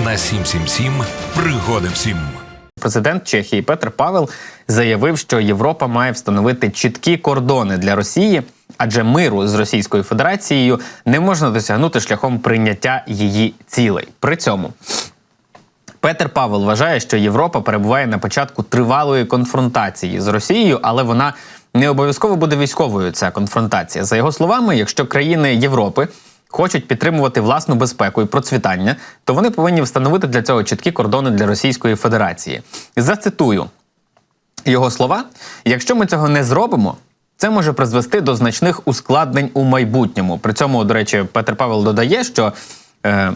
на 777 пригоди всім. Президент Чехії Петр Павел заявив, що Європа має встановити чіткі кордони для Росії, адже миру з Російською Федерацією не можна досягнути шляхом прийняття її цілей. При цьому Петер Павел вважає, що Європа перебуває на початку тривалої конфронтації з Росією, але вона не обов'язково буде військовою. Ця конфронтація. За його словами, якщо країни Європи хочуть підтримувати власну безпеку і процвітання, то вони повинні встановити для цього чіткі кордони для Російської Федерації. Зацитую його слова: якщо ми цього не зробимо. Це може призвести до значних ускладнень у майбутньому. При цьому, до речі, Петр Павел додає, що е,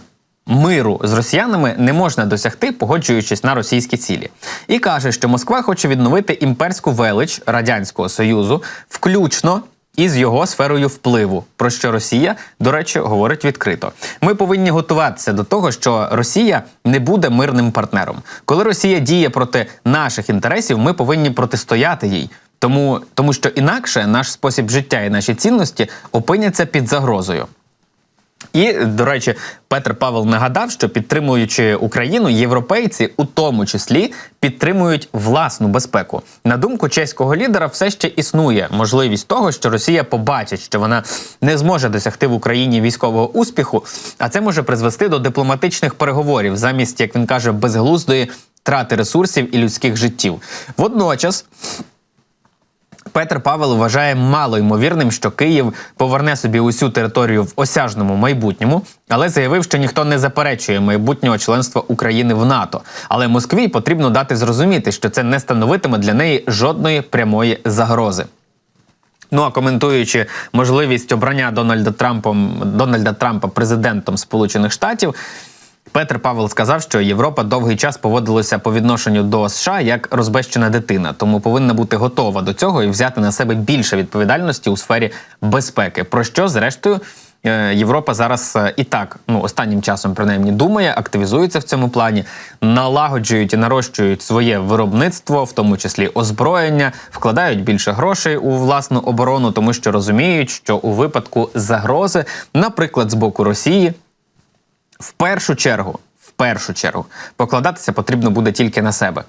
миру з росіянами не можна досягти, погоджуючись на російські цілі, і каже, що Москва хоче відновити імперську велич радянського союзу, включно. Із його сферою впливу, про що Росія, до речі, говорить відкрито. Ми повинні готуватися до того, що Росія не буде мирним партнером. Коли Росія діє проти наших інтересів, ми повинні протистояти їй. Тому, тому що інакше наш спосіб життя і наші цінності опиняться під загрозою. І, до речі, Петр Павел нагадав, що підтримуючи Україну, європейці у тому числі підтримують власну безпеку. На думку чеського лідера, все ще існує можливість того, що Росія побачить, що вона не зможе досягти в Україні військового успіху, а це може призвести до дипломатичних переговорів замість, як він каже, безглуздої трати ресурсів і людських життів. Водночас. Петр Павел вважає мало ймовірним, що Київ поверне собі усю територію в осяжному майбутньому, але заявив, що ніхто не заперечує майбутнього членства України в НАТО. Але Москві потрібно дати зрозуміти, що це не становитиме для неї жодної прямої загрози. Ну а коментуючи можливість обрання Дональда Трампом Дональда Трампа президентом Сполучених Штатів. Петр Павел сказав, що Європа довгий час поводилася по відношенню до США як розбещена дитина, тому повинна бути готова до цього і взяти на себе більше відповідальності у сфері безпеки. Про що зрештою е, Європа зараз е, і так ну останнім часом принаймні думає, активізується в цьому плані, налагоджують і нарощують своє виробництво, в тому числі озброєння, вкладають більше грошей у власну оборону, тому що розуміють, що у випадку загрози, наприклад, з боку Росії. В першу чергу, в першу чергу, покладатися потрібно буде тільки на себе.